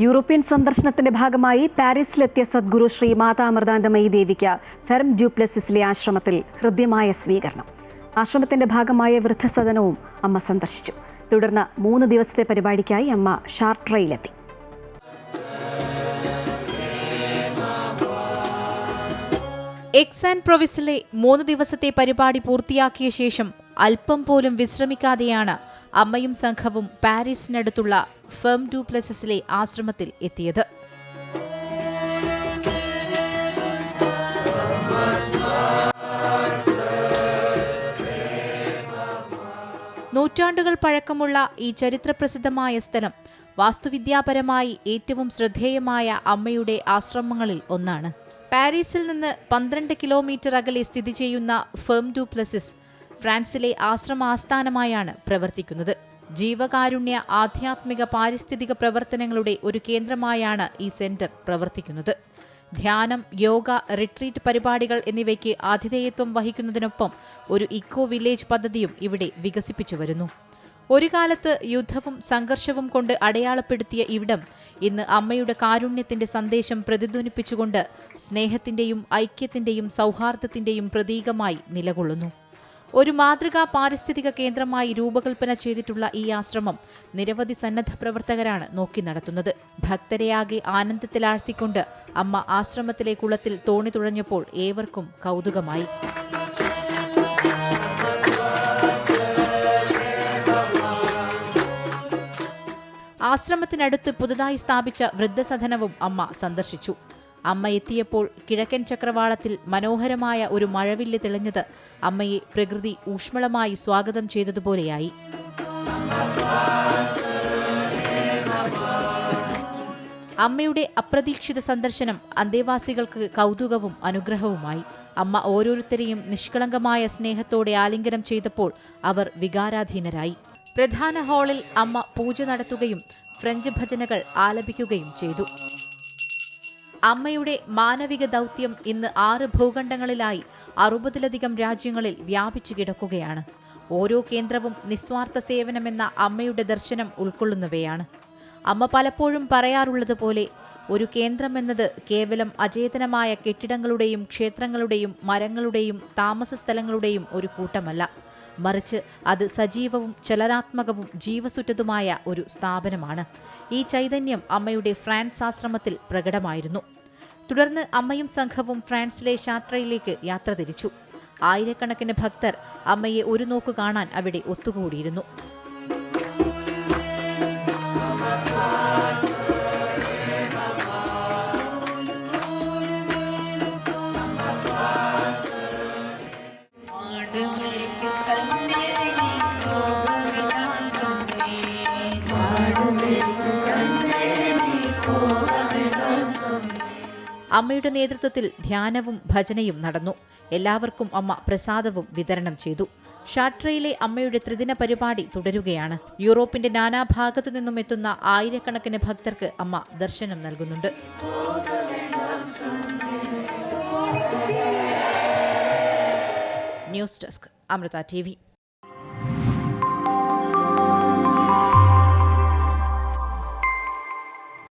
European സന്ദർശനത്തിന്റെ ഭാഗമായി പാരീസിലെത്തിയ സദ്ഗുരു ശ്രീ മാതാമൃതാനന്ദമയി ദേവിക്ക് ഫെർം ഡ്യൂപ്ലസിസിലെ ആശ്രമത്തിൽ ഹൃദ്യമായ സ്വീകരണം. ആശ്രമത്തിന്റെ ഭാഗമായ വൃദ്ധസദനവും അമ്മ സന്ദർശിച്ചു. തുടർന്ന് മൂന്ന് ദിവസത്തെ പരിപാടിക്കായി അമ്മ ഷാർട്രയിലെത്തി. എക്സ് ആൻഡ് പ്രൊവിസിലെ മൂന്ന് ദിവസത്തെ പരിപാടി പൂർത്തിയാക്കിയ ശേഷം അല്പം പോലും വിശ്രമിക്കാതെയാണ് അമ്മയും സംഘവും പാരീസിനടുത്തുള്ള ഫെം ഡൂപ്ലസിസിലെ ആശ്രമത്തിൽ എത്തിയത്. നൂറ്റാണ്ടുകൾ പഴക്കമുള്ള ഈ ചരിത്രപ്രസിദ്ധമായ സ്ഥലം വാസ്തുവിദ്യാപരമായി ഏറ്റവും ശ്രദ്ധേയമായ അമ്മയുടെ ആശ്രമങ്ങളിൽ ഒന്നാണ്. പാരീസിൽ നിന്ന് പന്ത്രണ്ട് കിലോമീറ്റർ അകലെ സ്ഥിതി ചെയ്യുന്ന ഫേം ടു ഡൂപ്ലസിസ് ഫ്രാൻസിലെ ആശ്രമ ആസ്ഥാനമായാണ് പ്രവർത്തിക്കുന്നത്. ജീവകാരുണ്യ ആധ്യാത്മിക പാരിസ്ഥിതിക പ്രവർത്തനങ്ങളുടെ ഒരു കേന്ദ്രമായാണ് ഈ സെന്റർ പ്രവർത്തിക്കുന്നത്. ധ്യാനം യോഗ റിട്രീറ്റ് പരിപാടികൾ എന്നിവയ്ക്ക് ആതിഥേയത്വം വഹിക്കുന്നതിനൊപ്പം ഒരു ഇക്കോ വില്ലേജ് പദ്ധതിയും ഇവിടെ വികസിപ്പിച്ചു വരുന്നു. ഒരു കാലത്ത് യുദ്ധവും സംഘർഷവും കൊണ്ട് അടയാളപ്പെടുത്തിയ ഇവിടം ഇന്ന് അമ്മയുടെ കാരുണ്യത്തിന്റെ സന്ദേശം പ്രതിധ്വനിപ്പിച്ചുകൊണ്ട് സ്നേഹത്തിന്റെയും ഐക്യത്തിന്റെയും സൗഹാർദ്ദത്തിന്റെയും പ്രതീകമായി നിലകൊള്ളുന്നു. ഒരു മാതൃകാ പാരിസ്ഥിതിക കേന്ദ്രമായി രൂപകൽപ്പന ചെയ്തിട്ടുള്ള ഈ ആശ്രമം നിരവധി സന്നദ്ധ പ്രവർത്തകരാണ് നോക്കി നടത്തുന്നത്. ഭക്തരെയാകെ ആനന്ദത്തിലാഴ്ത്തിക്കൊണ്ട് അമ്മ ആശ്രമത്തിലെ കുളത്തിൽ തോണി തുഴഞ്ഞപ്പോൾ ഏവർക്കും കൗതുകമായി. ആശ്രമത്തിനടുത്ത് പുതുതായി സ്ഥാപിച്ച വൃദ്ധസദനവും അമ്മ സന്ദർശിച്ചു. അമ്മ എത്തിയപ്പോൾ കിഴക്കൻ ചക്രവാളത്തിൽ മനോഹരമായ ഒരു മഴവില്ല് തെളിഞ്ഞത് അമ്മയെ പ്രകൃതി ഊഷ്മളമായി സ്വാഗതം ചെയ്തതുപോലെയായി. അമ്മയുടെ അപ്രതീക്ഷിത സന്ദർശനം അന്തേവാസികൾക്ക് കൗതുകവും അനുഗ്രഹവുമായി. അമ്മ ഓരോരുത്തരെയും നിഷ്കളങ്കമായ സ്നേഹത്തോടെ ആലിംഗനം ചെയ്തപ്പോൾ അവർ വികാരാധീനരായി. പ്രധാന ഹാളിൽ അമ്മ പൂജ നടത്തുകയും ഫ്രഞ്ച് ഭജനകൾ ആലപിക്കുകയും ചെയ്തു. അമ്മയുടെ മാനവിക ദൗത്യം ഇന്ന് ആറ് ഭൂഖണ്ഡങ്ങളിലായി അറുപതിലധികം രാജ്യങ്ങളിൽ വ്യാപിച്ചു കിടക്കുകയാണ്. ഓരോ കേന്ദ്രവും നിസ്വാർത്ഥ സേവനമെന്ന അമ്മയുടെ ദർശനം ഉൾക്കൊള്ളുന്നവയാണ്. അമ്മ പലപ്പോഴും പറയാറുള്ളതുപോലെ ഒരു കേന്ദ്രമെന്നത് കേവലം അചേതനമായ കെട്ടിടങ്ങളുടെയും ക്ഷേത്രങ്ങളുടെയും മരങ്ങളുടെയും താമസ സ്ഥലങ്ങളുടെയും ഒരു കൂട്ടമല്ല. മറിച്ച് അത് സജീവവും ചലനാത്മകവും ജീവസുറ്റതുമായ ഒരു സ്ഥാപനമാണ്. ഈ ചൈതന്യം അമ്മയുടെ ഫ്രാൻസ് ആശ്രമത്തിൽ പ്രകടമായിരുന്നു. തുടർന്ന് അമ്മയും സംഘവും ഫ്രാൻസിലെ ഷാട്രയിലേക്ക് യാത്ര തിരിച്ചു. ആയിരക്കണക്കിന് ഭക്തർ അമ്മയെ ഒരു നോക്കു കാണാൻ അവിടെ ഒത്തുകൂടിയിരുന്നു. അമ്മയുടെ നേതൃത്വത്തിൽ ധ്യാനവും ഭജനയും നടന്നു. എല്ലാവർക്കും അമ്മ പ്രസാദവും വിതരണം ചെയ്തു. ഷാട്രയിലെ അമ്മയുടെ ത്രിദിന പരിപാടി തുടരുകയാണ്. യൂറോപ്പിന്റെ നാനാഭാഗത്തു നിന്നും എത്തുന്ന ആയിരക്കണക്കിന് ഭക്തർക്ക് അമ്മ ദർശനം നൽകുന്നുണ്ട്. News desk Amrita T